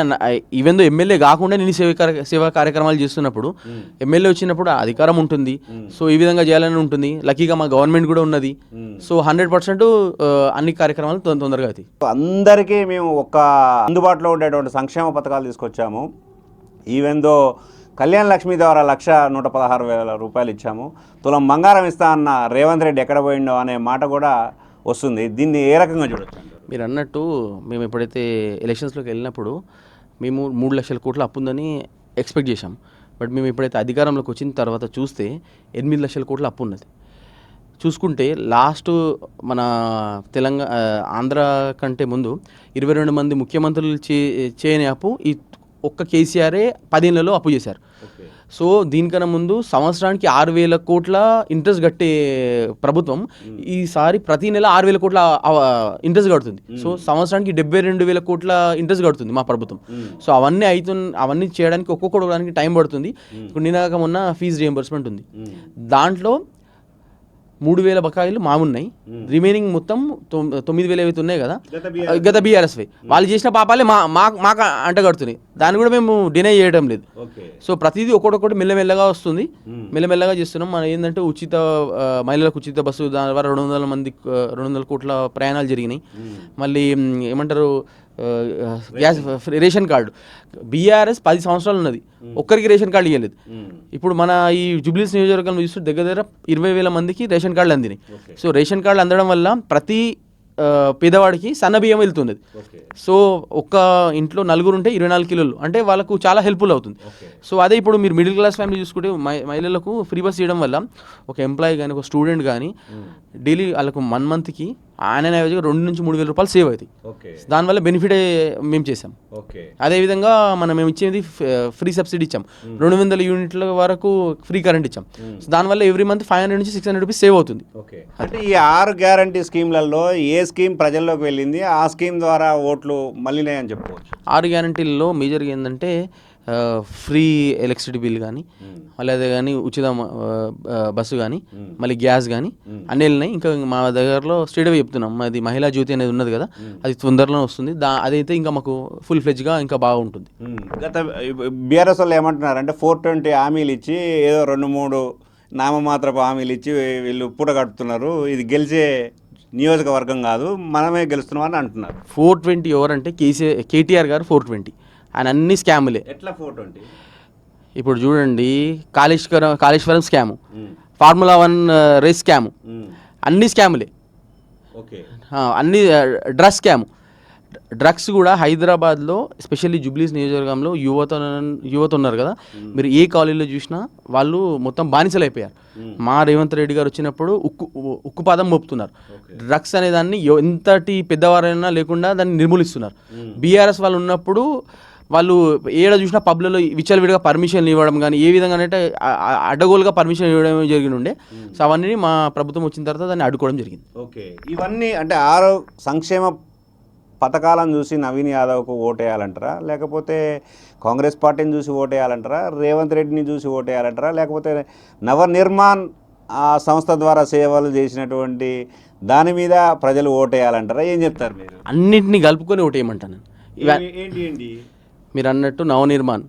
ఈవెన్ దో ఎమ్మెల్యే కాకుండా నేను సేవ సేవా కార్యక్రమాలు చేస్తున్నప్పుడు ఎమ్మెల్యే వచ్చినప్పుడు అధికారం ఉంటుంది. సో ఈ విధంగా చేయాలని ఉంటుంది. లక్కీగా మా గవర్నమెంట్ కూడా ఉన్నది. సో హండ్రెడ్ పర్సెంట్ అన్ని కార్యక్రమాలు తొందరగా అవుతాయి. అందరికీ మేము ఒక అందుబాటులో ఉండేటువంటి సంక్షేమ పథకాలు తీసుకొచ్చాము. ఈవెన్ దో కళ్యాణ లక్ష్మి ద్వారా లక్ష నూట పదహారు వేల రూపాయలు ఇచ్చాము. తులం బంగారం ఇస్తా అన్న రేవంత్ రెడ్డి ఎక్కడ పోయిండో అనే మాట కూడా వస్తుంది. దీన్ని ఏ రకంగా చూడొచ్చు? మీరు అన్నట్టు మేము ఎప్పుడైతే ఎలక్షన్స్లోకి వెళ్ళినప్పుడు మేము మూడు లక్షల కోట్ల అప్పు ఉందని ఎక్స్పెక్ట్ చేశాం. బట్ మేము ఎప్పుడైతే అధికారంలోకి వచ్చిన తర్వాత చూస్తే ఎనిమిది లక్షల కోట్ల అప్పు ఉన్నది. చూసుకుంటే లాస్ట్ మన తెలంగాణ ఆంధ్ర కంటే ముందు ఇరవై రెండు మంది ముఖ్యమంత్రులు చే చేయని అప్పు ఈ ఒక్క కేసీఆరే పదిహేనులలో అప్పు చేశారు. సో దీనికన్నా ముందు సంవత్సరానికి ఆరు వేల కోట్ల ఇంట్రెస్ట్ కట్టే ప్రభుత్వం ఈసారి ప్రతి నెల ఆరు వేల కోట్ల ఇంట్రెస్ట్ కడుతుంది. సో సంవత్సరానికి డెబ్బై రెండు వేల కోట్ల ఇంట్రెస్ట్ కడుతుంది మా ప్రభుత్వం. సో అవన్నీ అవుతున్న అవన్నీ చేయడానికి ఒక్కొక్కటి టైం పడుతుంది. ఇప్పుడు నినాక మొన్న ఫీజు రియంబర్స్మెంట్ ఉంది. దాంట్లో మూడు వేల బకాయిలు మామున్నాయి. రిమైనింగ్ మొత్తం తొమ్- తొమ్మిది వేలు ఏవైతే ఉన్నాయి కదా గత బీఆర్ఎస్వై. వాళ్ళు చేసిన పాపాలే మా మాకు అంటగడుతున్నాయి. దాన్ని కూడా మేము డినై చేయడం లేదు. సో ప్రతిదీ ఒకటొకటి మెల్లమెల్లగా వస్తుంది. మెల్లమెల్లగా చేస్తున్నాం. మనం ఏంటంటే ఉచిత మహిళలకు ఉచిత బస్సు దాని ద్వారా రెండు వందల మంది రెండు వందల కోట్ల ప్రయాణాలు జరిగినాయి. మళ్ళీ ఏమంటారు గ్యాస్ రేషన్ కార్డు. బీఆర్ఎస్ పది సంవత్సరాలు ఉన్నది. ఒక్కరికి రేషన్ కార్డు ఇవ్వలేదు ఇప్పుడు మన ఈ జూబ్లీస్ నియోజకవర్గంలో చూస్తే దగ్గర దగ్గర ఇరవై వేల మందికి రేషన్ కార్డులు అందినాయి. సో రేషన్ కార్డులు అందడం వల్ల ప్రతి పేదవాడికి సన్న బియ్యం వెళ్తున్నది. ఓకే సో ఒక్క ఇంట్లో నలుగురు ఉంటే ఇరవై నాలుగు కిలోలు. అంటే వాళ్ళకు చాలా హెల్ప్ఫుల్ అవుతుంది. సో అదే ఇప్పుడు మీరు మిడిల్ క్లాస్ ఫ్యామిలీ చూసుకుంటే మహి- మహిళలకు ఫ్రీ బస్ చేయడం వల్ల ఒక ఎంప్లాయీ కానీ ఒక స్టూడెంట్ కానీ డైలీ వాళ్ళకు వన్ మంత్కి ఆయన యావరేజ్గా రెండు నుంచి మూడు వేల రూపాయలు సేవ్ అవుతాయి. ఓకే. దానివల్ల బెనిఫిట్ మేము చేసాం ఓకే. అదేవిధంగా మనం మేము ఇచ్చేది ఫ్రీ సబ్సిడీ ఇచ్చాం. రెండు వందల యూనిట్ల వరకు ఫ్రీ కరెంట్ ఇచ్చాం. సో దానివల్ల ఎవ్రీ మంత్ ఫైవ్ హండ్రెడ్ నుంచి సిక్స్ హండ్రెడ్ రూపీస్ సేవ్ అవుతుంది. ఓకే. అంటే ఈ ఆరు గ్యారంటీ స్కీమ్లలో ఏ స్కీమ్ ప్రజల్లోకి వెళ్ళింది? ఆ స్కీమ్ ద్వారా ఓట్లు మళ్ళీనాయని చెప్పుకోవచ్చు. ఆరు గ్యారంటీల్లో మేజర్గా ఏంటంటే ఫ్రీ ఎలక్ట్రిసిటీ బిల్ కానీ మళ్ళీ అదే కానీ ఉచిత బస్సు కానీ మళ్ళీ గ్యాస్ కానీ అన్నీ వెళ్ళినాయి ఇంకా మా దగ్గరలో స్ట్రేట్ అవే చెప్తున్నాం. మాది మహిళా జ్యోతి అనేది ఉన్నది కదా అది తొందరలో వస్తుంది. దా అదైతే ఇంకా మాకు ఫుల్ ఫ్లెజ్గా ఇంకా బాగుంటుంది. గత బీఆర్ఎస్ వాళ్ళు ఏమంటున్నారంటే ఫోర్ ట్వంటీ హామీలు ఇచ్చి ఏదో రెండు మూడు నామమాత్రపు హామీలు ఇచ్చి వీళ్ళు పూట కడుతున్నారు ఇది గెలిచే నియోజకవర్గం కాదు మనమే గెలుస్తున్నాం అని అంటున్నారు. ఫోర్ ట్వంటీ ఎవరంటే కేసీ కేటీఆర్ గారు ఫోర్ ట్వంటీ ఆయన అన్ని స్కాములే ఎట్లా ఫోర్ ట్వంటీ ఇప్పుడు చూడండి Kaleshwaram Kaleshwaram scam formula one race scam అన్ని స్కాములే అన్ని డ్రగ్స్ స్కామ్ డ్రగ్స్ కూడా హైదరాబాద్లో ఎస్పెషల్లీ జూబ్లీస్ నియోజకవర్గంలో యువత యువత ఉన్నారు కదా. మీరు ఏ కాలేజీలో చూసినా వాళ్ళు మొత్తం బానిసలు అయిపోయారు మా రేవంత్ రెడ్డి గారు వచ్చినప్పుడు ఉక్కు ఉక్కుపాదం మోపుతున్నారు. డ్రగ్స్ అనే దాన్ని ఎంతటి పెద్దవారైనా లేకుండా దాన్ని నిర్మూలిస్తున్నారు. బీఆర్ఎస్ వాళ్ళు ఉన్నప్పుడు వాళ్ళు ఏడ చూసినా పబ్లలో విచ్చలవిడిగా పర్మిషన్ ఇవ్వడం కానీ ఏ విధంగా అంటే అడ్డగోలుగా పర్మిషన్ ఇవ్వడం జరిగి ఉండే సో అవన్నీ మా ప్రభుత్వం వచ్చిన తర్వాత దాన్ని అడ్డుకోవడం జరిగింది. ఓకే. ఇవన్నీ అంటే ఆరో సంక్షేమ పథకాలను చూసి నవీన్ యాదవ్కు ఓటేయాలంటారా? లేకపోతే కాంగ్రెస్ పార్టీని చూసి ఓటేయాలంటారా? రేవంత్ రెడ్డిని చూసి ఓటేయాలంటారా? లేకపోతే నవనిర్మాణ్ ఆ సంస్థ ద్వారా సేవలు చేసినటువంటి దాని మీద ప్రజలు ఓటేయాలంటారా? ఏం చెప్తారు మీరు? అన్నింటినీ కలుపుకొని ఓటేయమంటాను. ఏంటి ఏంటి? మీరు అన్నట్టు నవనిర్మాణ్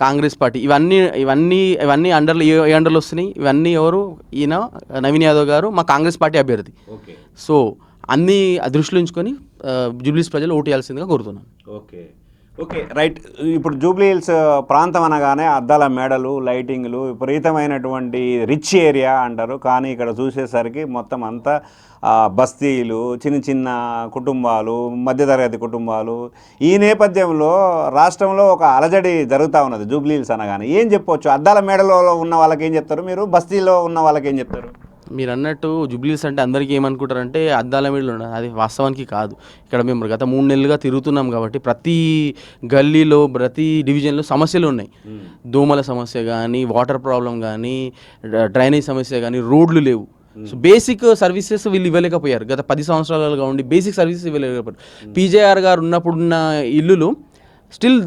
కాంగ్రెస్ పార్టీ. ఇవన్నీ ఇవన్నీ ఇవన్నీ అండర్లో ఏ అండర్లో వస్తున్నాయి. ఇవన్నీ ఎవరు? ఈయన నవీన్ యాదవ్ గారు మా కాంగ్రెస్ పార్టీ అభ్యర్థి. సో అన్నీ దృష్టిలో ఉంచుకొని జూబ్లీస్ ప్రజలు ఓటు వేయాల్సిందిగా కోరుతున్నాను. ఓకే. ఓకే. రైట్. ఇప్పుడు జూబ్లీ హిల్స్ ప్రాంతం అనగానే అద్దాల మేడలు లైటింగ్లు విపరీతమైనటువంటి రిచ్ ఏరియా అంటారు. కానీ ఇక్కడ చూసేసరికి మొత్తం అంతా బస్తీలు చిన్న చిన్న కుటుంబాలు మధ్యతరగతి కుటుంబాలు. ఈ నేపథ్యంలో రాష్ట్రంలో ఒక అలజడి జరుగుతూ ఉన్నది జూబ్లీ హిల్స్ అనగానే. ఏం చెప్పవచ్చు అద్దాల మెడలో ఉన్న వాళ్ళకి ఏం చెప్తారు మీరు? బస్తీలో ఉన్న వాళ్ళకి ఏం చెప్తారు? మీరు అన్నట్టు జూబ్లీస్ అంటే అందరికీ ఏమనుకుంటారంటే అద్దాల మీదలో ఉన్నది అది వాస్తవానికి కాదు. ఇక్కడ మేము గత మూడు నెలలుగా తిరుగుతున్నాం కాబట్టి ప్రతి గల్లీలో ప్రతి డివిజన్లో సమస్యలు ఉన్నాయి. దోమల సమస్య కానీ వాటర్ ప్రాబ్లం కానీ డ్రైనేజ్ సమస్య కానీ రోడ్లు లేవు. సో బేసిక్ సర్వీసెస్ వీళ్ళు ఇవ్వలేకపోయారు. గత పది సంవత్సరాలుగా ఉండి బేసిక్ సర్వీసెస్ ఇవ్వలేకపోయారు. పీజేఆర్ గారు ఉన్నప్పుడున్న ఇల్లులు స్టిల్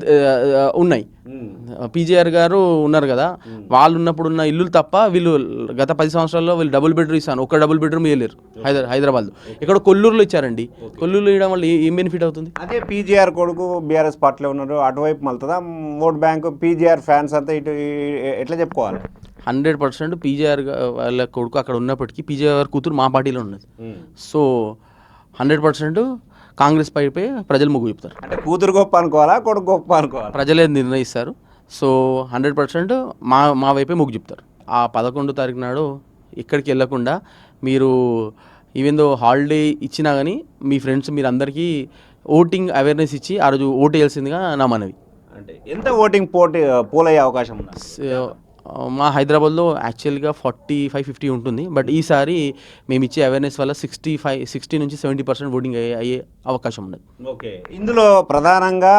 ఉన్నాయి. పీజేఆర్ గారు ఉన్నారు కదా. వాళ్ళు ఉన్నప్పుడు ఉన్న ఇల్లులు తప్ప వీళ్ళు గత పది సంవత్సరాల్లో వీళ్ళు డబుల్ బెడ్రూమ్ ఇస్తాను. ఒక డబుల్ బెడ్రూమ్ ఇవ్వలేరు హైదరా హైదరాబాద్లో. ఇక్కడ కొల్లూరులో ఇచ్చారండి. కొల్లూరులో ఇవ్వడం వల్ల ఏ- బెనిఫిట్ అవుతుంది? అదే పీజీఆర్ కొడుకు బీఆర్ఎస్ పార్టీలో ఉన్నారు అటువైపు మలుతుందా ఓట్ బ్యాంక్ పీజీఆర్ ఫ్యాన్స్ అంతా ఇటు ఎట్లా చెప్పుకోవాలి? హండ్రెడ్ పర్సెంట్ పీజేఆర్ వాళ్ళ కొడుకు అక్కడ ఉన్నప్పటికీ పీజేఆర్ కూతురు మా పార్టీలో ఉన్నది. సో హండ్రెడ్ పర్సెంట్ కాంగ్రెస్ పైపై ప్రజలు మొగ్గు చూపుతారు. అంటే కూతురు గొప్ప అనుకోవాలా కొడుకు గొప్ప అనుకోవాలా? ప్రజలే నిర్ణయిస్తారు. సో హండ్రెడ్ పర్సెంట్ మా మా వైపే మొగ్గు చెప్తారు. ఆ పదకొండు తారీఖు నాడు ఇక్కడికి వెళ్ళకుండా మీరు ఈవెన్ దో హాలిడే ఇచ్చినా కానీ మీ ఫ్రెండ్స్ మీరు అందరికీ ఓటింగ్ అవేర్నెస్ ఇచ్చి ఆ రోజు ఓటు వేయాల్సిందిగా నా మనవి. అంటే ఎంత ఓటింగ్ పోటీ పోలయ్యే అవకాశం ఉందా? సో, మా హైదరాబాద్లో యాక్చువల్గా ఫార్టీ ఫైవ్ ఫిఫ్టీ ఉంటుంది. బట్ ఈసారి మేము ఇచ్చే అవేర్నెస్ వల్ల సిక్స్టీ ఫైవ్ సిక్స్టీ నుంచి సెవెంటీ పర్సెంట్ ఓటింగ్ అయ్యే అయ్యే అవకాశం ఉన్నది. ఓకే. ఇందులో ప్రధానంగా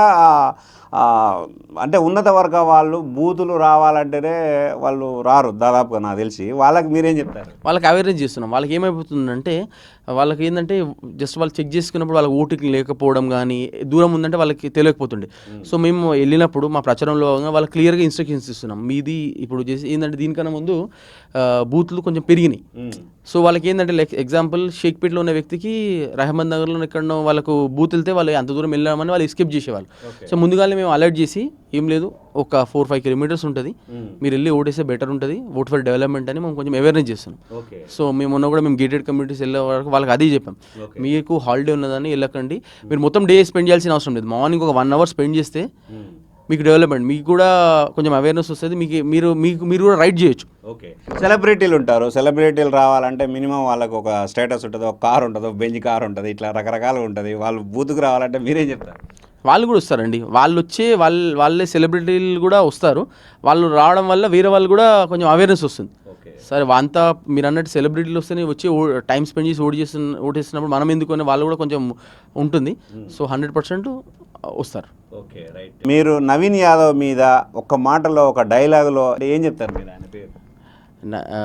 అంటే ఉన్నత వర్గ వాళ్ళు బూతులు రావాలంటేనే వాళ్ళు రారు దాదాపుగా నాకు తెలిసి. వాళ్ళకి మీరేం చెప్తారు? వాళ్ళకి అవేర్నెస్ చేస్తున్నాం. వాళ్ళకి ఏమైపోతుందంటే వాళ్ళకి ఏంటంటే జస్ట్ వాళ్ళు చెక్ చేసుకున్నప్పుడు వాళ్ళకి ఓటింగ్ లేకపోవడం కానీ దూరం ఉందంటే వాళ్ళకి తెలియకపోతుండే. సో మేము వెళ్ళినప్పుడు మా ప్రచారంలో వాళ్ళకి క్లియర్గా ఇన్స్ట్రక్షన్స్ ఇస్తున్నాం. మీది ఇప్పుడు చేసి ఏంటంటే దీనికన్నా ముందు బూత్లు కొంచెం పెరిగినాయి. సో వాళ్ళకి ఏంటంటే లైక్ ఎగ్జాంపుల్ షేక్పేట్లో ఉన్న వ్యక్తికి రహమద్ నగర్లో ఎక్కడనో వాళ్ళకు బూత్ వెళ్తే వాళ్ళు అంత దూరం వెళ్ళామని వాళ్ళు ఎస్కేప్ చేసేవాళ్ళు. సో ముందుగానే మేము అలర్ట్ చేసి ఏం లేదు ఒక ఫోర్ ఫైవ్ కిలోమీటర్స్ ఉంటుంది. మీరు వెళ్ళి ఓటేస్తే బెటర్ ఉంటుంది. ఓట్ ఫర్ డెవలప్మెంట్ అని మేము కొంచెం అవేర్నెస్ చేస్తున్నాం. సో మేము మొన్న కూడా మేము గేటెడ్ కమ్యూనిటీస్ వెళ్ళే వరకు వాళ్ళకి అదే చెప్పాం. మీకు హాలిడే ఉన్నదని వెళ్ళకండి. మీరు మొత్తం డే స్పెండ్ చేయాల్సిన అవసరం లేదు. మార్నింగ్ ఒక వన్ అవర్ స్పెండ్ చేస్తే మీకు డెవలప్మెంట్ మీకు కూడా కొంచెం అవేర్నెస్ వస్తుంది మీకు మీరు మీకు మీరు కూడా రైట్ చేయొచ్చు. ఓకే సెలబ్రిటీలు ఉంటారు. సెలబ్రిటీలు రావాలంటే మినిమం వాళ్ళకు ఒక స్టేటస్ ఉంటుంది ఒక కార్ ఉంటుంది ఒక బెంచ్ కార్ ఉంటుంది ఇట్లా రకరకాలు ఉంటుంది. వాళ్ళు బూత్కు రావాలంటే మీరేం చెప్తారు. వాళ్ళు కూడా వస్తారండి. వాళ్ళు వచ్చే వాళ్ళ వాళ్ళే సెలబ్రిటీలు కూడా వస్తారు. వాళ్ళు రావడం వల్ల వేరే వాళ్ళు కూడా కొంచెం అవేర్నెస్ వస్తుంది. సరే అంతా మీరు అన్నట్టు సెలబ్రిటీలు వస్తేనే వచ్చి టైం స్పెండ్ చేసి ఓటు చేస్తున్న ఓటేస్తున్నప్పుడు మనం ఎందుకు అని వాళ్ళు కూడా కొంచెం ఉంటుంది. సో హండ్రెడ్ పర్సెంట్ వస్తారు. Okay right. మీరు నవీన్ యాదవ్ మీద ఒక మాటలో ఒక డైలాగులో ఏం చెప్తారు మీరు ఆయన పేరు?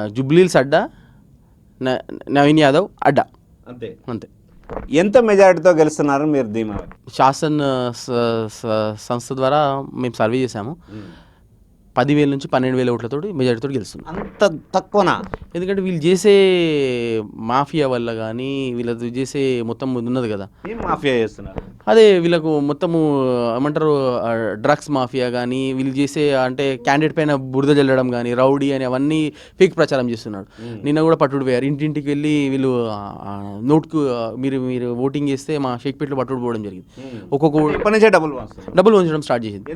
జుబ్లీల్స్ అడ్డా న- నవీన్ యాదవ్ అడ్డా. అంతే. అంతే. ఎంత మెజారిటీతో గెలుస్తున్నారు మీరు ధీమా? శాసన్ సంస్థ ద్వారా మేము సర్వే చేశాము. పదివేల నుంచి పన్నెండు వేల ఓట్లతో మెజారిటీతో గెలుస్తున్నాం. అంత తక్కువనా? ఎందుకంటే వీళ్ళు చేసే మాఫియా వల్ల కానీ వీళ్ళది చేసే మొత్తం ఉన్నది కదా. ఏం మాఫియా చేస్తున్నారు? అదే వీళ్ళకు మొత్తము ఏమంటారు డ్రగ్స్ మాఫియా కానీ వీళ్ళు చేసే అంటే క్యాండిడేట్ పైన బురద జల్లడం కానీ రౌడీ అని అవన్నీ ఫేక్ ప్రచారం చేస్తున్నాడు. నిన్న కూడా పట్టుడు పోయారు. ఇంటింటికి వెళ్ళి వీళ్ళు నోట్కు మీరు మీరు ఓటింగ్ చేస్తే మా షేక్పేట్లో పట్టుడు పోవడం జరిగింది. ఒక్కొక్క పంచుతున్నారు. డబ్బులు ఉంచడం స్టార్ట్ చేసింది?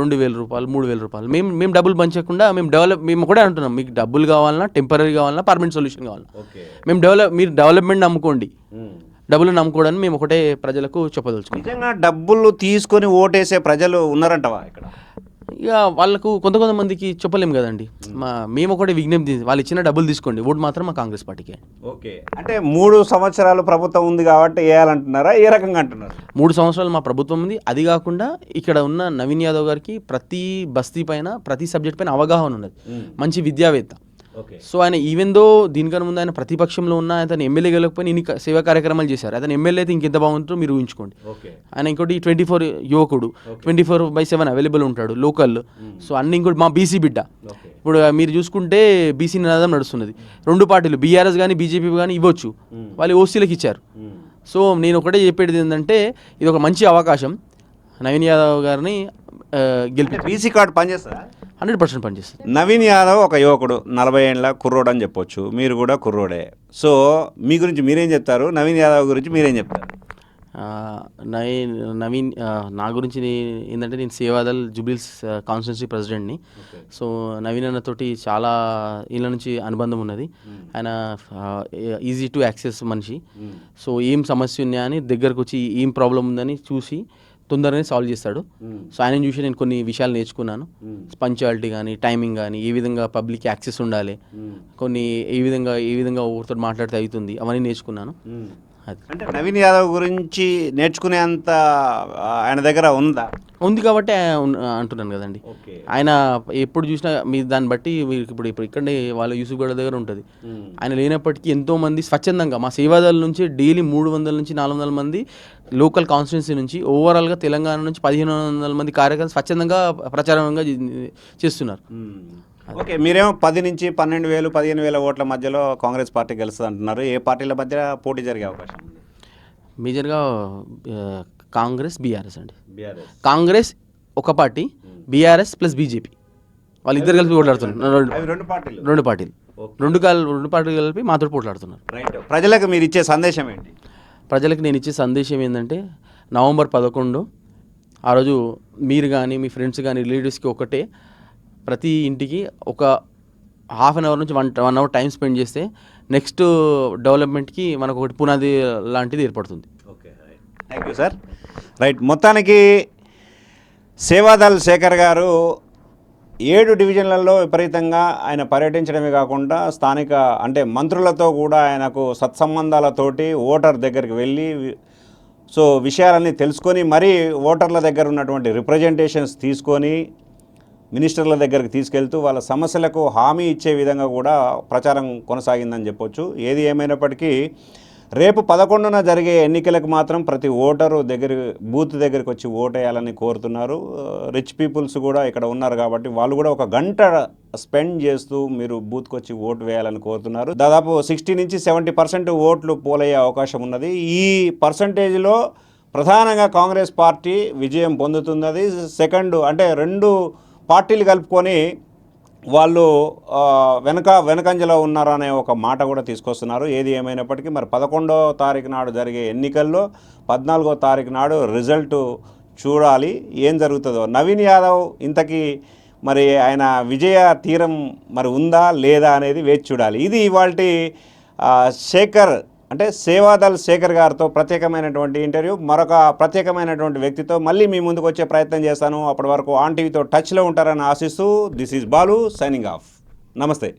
రెండు వేల రూపాయలు మూడు వేల రూపాయలు. మేము మేము డబ్బులు పంచకుండా మేము డెవలప్ మేము కూడా అంటున్నాం. మీకు డబ్బులు కావాలన్నా టెంపరీ కావాలన్నా పర్మనెంట్ సొల్యూషన్ కావాలన్నా. మేము డెవలప్ మీరు డెవలప్మెంట్ నమ్ముకోండి. డబ్బులు నమ్ముకోవడానికి మేము ఒకటే ప్రజలకు చెప్పదలుచుకుంటాం నిజంగా డబ్బులు తీసుకొని ఓటేసే ప్రజలు ఉన్నారంటవా ఇక్కడ? ఇక వాళ్ళకు కొంత కొంతమందికి చెప్పలేము కదండి. మా మేము ఒకటే విజ్ఞప్తి వాళ్ళు ఇచ్చిన డబ్బులు తీసుకోండి. ఓటు మాత్రం మా కాంగ్రెస్ పార్టీకి. ఓకే. అంటే మూడు సంవత్సరాలు ప్రభుత్వం ఉంది కాబట్టి వేయాలంటున్నారా? ఏ రకంగా అంటున్నారు? మూడు సంవత్సరాలు మా ప్రభుత్వం ఉంది. అది కాకుండా ఇక్కడ ఉన్న నవీన్ యాదవ్ గారికి ప్రతి బస్తీ పైన ప్రతి సబ్జెక్ట్ పైన అవగాహన ఉన్నది. మంచి విద్యావేత్త. సో ఆయన ఈవెన్ దో దీనికన్నా ముందు ఆయన ప్రతిపక్షంలో ఉన్న అతను ఎమ్మెల్యే గెలకపోయినా ఇన్ని సేవా కార్యక్రమాలు చేశారు. అతను ఎమ్మెల్యే అయితే ఇంకెంత బాగుంటుందో మీరు ఊహించుకోండి. ఆయన ఇంకోటి ట్వంటీ ఫోర్ యువకుడు. Twenty four by seven available ఉంటాడు లోకల్ సో అన్ని ఇంకోటి మా బీసీ బిడ్డ. ఇప్పుడు మీరు చూసుకుంటే బీసీ నినాదం నడుస్తున్నది. రెండు పార్టీలు బీఆర్ఎస్ కానీ బీజేపీ కానీ ఇవ్వచ్చు. వాళ్ళు ఓసీలకు ఇచ్చారు. సో నేను ఒకటే చెప్పేది ఏంటంటే ఇది ఒక మంచి అవకాశం. నవీన్ యాదవ్ గారిని గెలిపి బీసీ కార్డు పనిచేస్తారా హండ్రెడ్ పర్సెంట్ పనిచేస్తుంది. నవీన్ యాదవ్ ఒక యువకుడు నలభై ఏళ్ళ కుర్రోడు అని చెప్పొచ్చు. మీరు కూడా కుర్రోడే. సో మీ గురించి మీరేం చెప్తారు? నవీన్ యాదవ్ గురించి మీరేం చెప్తారు? నవీన్ నవీన్ నా గురించి ఏంటంటే నేను సేవాదల్ జుబిల్స్ కాన్స్టిట్యున్సీ ప్రెసిడెంట్ని. సో నవీన్ అన్నతోటి చాలా ఇళ్ళ నుంచి అనుబంధం ఉన్నది. ఆయన ఈజీ టు యాక్సెస్ మనిషి. సో ఏం సమస్య ఉన్నా అని దగ్గరకు వచ్చి ఏం ప్రాబ్లం ఉందని చూసి తొందరగానే సాల్వ్ చేస్తాడు. సో ఆయన చూసి నేను కొన్ని విషయాలు నేర్చుకున్నాను. పంచువాలిటీ కానీ టైమింగ్ కానీ ఏ విధంగా పబ్లిక్ యాక్సెస్ ఉండాలి కొన్ని ఏ విధంగా ఏ విధంగా ఒకరితో మాట్లాడితే అవుతుంది అవన్నీ నేర్చుకున్నాను. అంటే నవీన్ యాదవ్ గురించి నేర్చుకునేంత ఆ, ఆయన దగ్గర ఉందా? ఉంది కాబట్టి అంటున్నాను కదండి. ఆయన ఎప్పుడు చూసినా మీ దాన్ని బట్టి మీరు ఇప్పుడు ఇప్పుడు ఇక్కడే వాళ్ళ యూసుఫ్ గడ దగ్గర ఉంటుంది. ఆయన లేనప్పటికీ ఎంతో మంది స్వచ్ఛందంగా మా సేవాదాల నుంచి డైలీ మూడు వందల నుంచి నాలుగు వందల మంది లోకల్ కాన్స్టిట్యున్సీ నుంచి ఓవరాల్గా తెలంగాణ నుంచి పదిహేను వందల మంది కార్యకర్తలు స్వచ్ఛందంగా ప్రచారంగా చేస్తున్నారు. ఓకే మీరేమో పది నుంచి పన్నెండు వేలు పదిహేను వేల ఓట్ల మధ్యలో కాంగ్రెస్ పార్టీ గెలుస్తుంది అంటున్నారు ఏ పార్టీల మధ్య పోటీ జరిగే అవకాశం మేజర్గా కాంగ్రెస్ బీఆర్ఎస్ అండి. బీఆర్ఎస్. కాంగ్రెస్ ఒక పార్టీ బీఆర్ఎస్ ప్లస్ బీజేపీ. వాళ్ళిద్దరు కలిపి పోట్లాడుతున్నారు రెండు- పార్టీలు. రెండు పార్టీలు. రెండు కాల్ రెండు పార్టీలు కలిపి మాతో పోట్లాడుతున్నారు రైట్. ప్రజలకు మీరు ఇచ్చే సందేశం ఏంటి? ప్రజలకు నేను ఇచ్చే సందేశం ఏంటంటే నవంబర్ పదకొండు ఆ రోజు మీరు కానీ మీ ఫ్రెండ్స్ కానీ రిలేటివ్స్కి ఒకటే ప్రతి ఇంటికి ఒక హాఫ్ అన్ అవర్ నుంచి one one hour time spend చేస్తే నెక్స్ట్ డెవలప్మెంట్కి మనకు ఒకటి పునాది లాంటిది ఏర్పడుతుంది. Okay thank you sir right మొత్తానికి సేవాదల్ శేఖర్ గారు ఏడు డివిజన్లలో విపరీతంగా ఆయన పర్యటించడమే కాకుండా స్థానిక అంటే మంత్రులతో కూడా ఆయనకు సత్సంబంధాలతోటి ఓటర్ దగ్గరికి వెళ్ళి సో విషయాలన్నీ తెలుసుకొని మరీ ఓటర్ల దగ్గర ఉన్నటువంటి రిప్రజెంటేషన్స్ తీసుకొని మినిస్టర్ల దగ్గరికి తీసుకెళ్తూ వాళ్ళ సమస్యలకు హామీ ఇచ్చే విధంగా కూడా ప్రచారం కొనసాగిందని చెప్పొచ్చు. ఏది ఏమైనప్పటికీ రేపు పదకొండున జరిగే ఎన్నికలకు మాత్రం ప్రతి ఓటరు దగ్గర బూత్ దగ్గరికి వచ్చి ఓటేయాలని కోరుతున్నారు. రిచ్ పీపుల్స్ కూడా ఇక్కడ ఉన్నారు కాబట్టి వాళ్ళు కూడా ఒక గంట స్పెండ్ చేస్తూ మీరు బూత్కి వచ్చి ఓటు వేయాలని కోరుతున్నారు. దాదాపు సిక్స్టీ నుంచి సెవెంటీ పర్సెంట్ ఓట్లు పోలయ్యే అవకాశం ఉన్నది. ఈ పర్సంటేజ్లో ప్రధానంగా కాంగ్రెస్ పార్టీ విజయం పొందుతున్నది. సెకండ్ అంటే రెండు పార్టీలు కలుపుకొని వాళ్ళు వెనక వెనకంజలో ఉన్నారనే ఒక మాట కూడా తీసుకొస్తున్నారు. ఏది ఏమైనప్పటికీ మరి పదకొండో తారీఖు నాడు జరిగే ఎన్నికల్లో పద్నాలుగో తారీఖు నాడు రిజల్ట్ చూడాలి. ఏం జరుగుతుందో? నవీన్ యాదవ్ ఇంతకీ మరి ఆయన విజయ తీరం మరి ఉందా లేదా అనేది వేచి చూడాలి. ఇది ఇవాళ శేఖర్ అంటే సేవాదల్ శేఖర్ గారితో ప్రత్యేకమైనటువంటి ఇంటర్వ్యూ మరొక ప్రత్యేకమైనటువంటి వ్యక్తితో మళ్ళీ మీ ముందుకు వచ్చే ప్రయత్నం చేస్తాను. అప్పటి వరకు ఆన్ టీవీతో టచ్లో ఉంటారని ఆశిస్తూ this is Balu signing off. నమస్తే.